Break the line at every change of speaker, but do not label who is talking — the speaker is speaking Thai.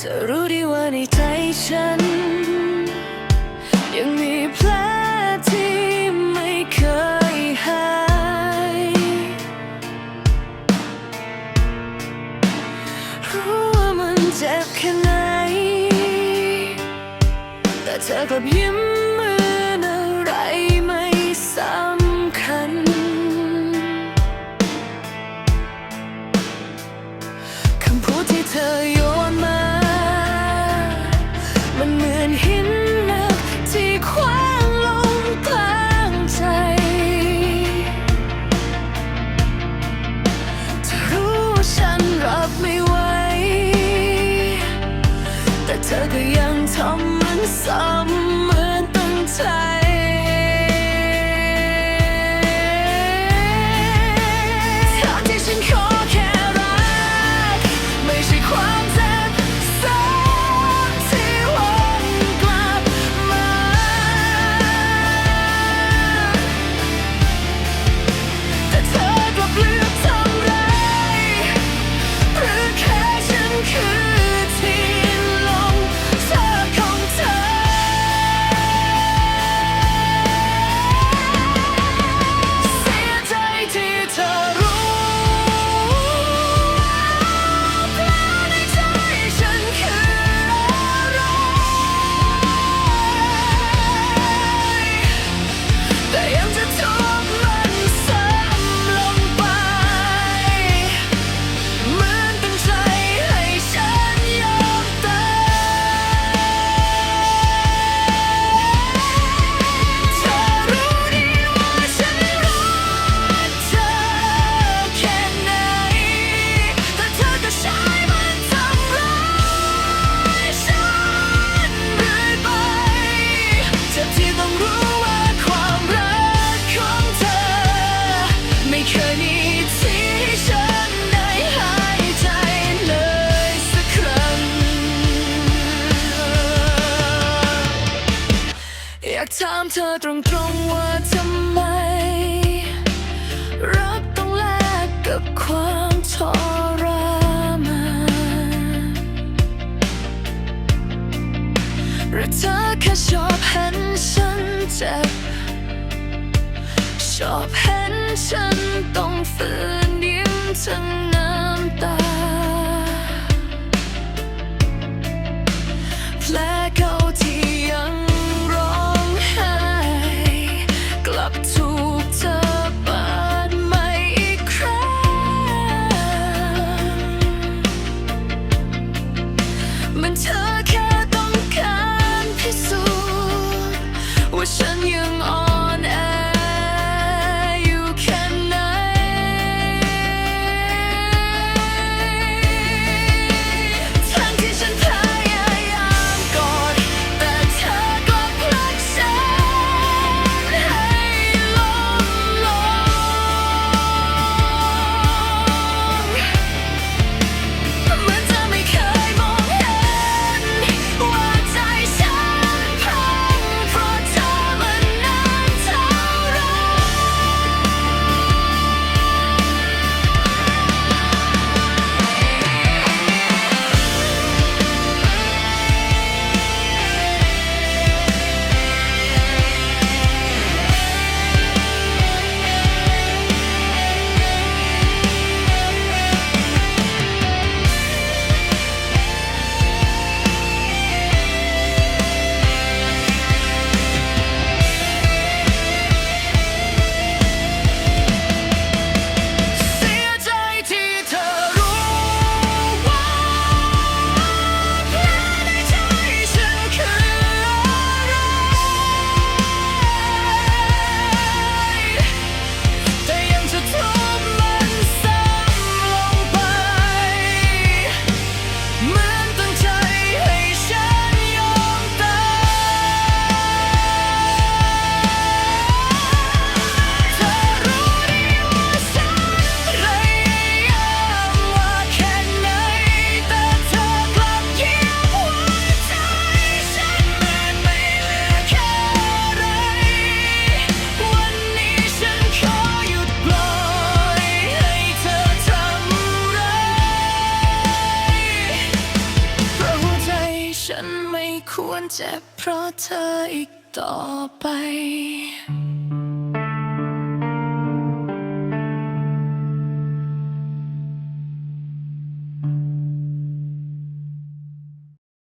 เธอรู้ดีว่าในใจฉัน ยังมีแผลที่ไม่เคยหาย รู้ว่ามันเจ็บแค่ไหน แต่เธอกลับยิ้มมืออะไรไม่สำคัญ คำพูดที่เธอ Come and some ากถามเธอตรงๆว่าทำไม รักต้องแลกกับความทรมานหรือเธอแค่ชอบเห็นฉันเจ็บ ชอบเห็นฉันต้องฝืนยิ้มทั้งน้ำตา เจ็บเพราะเธออีกต่อไป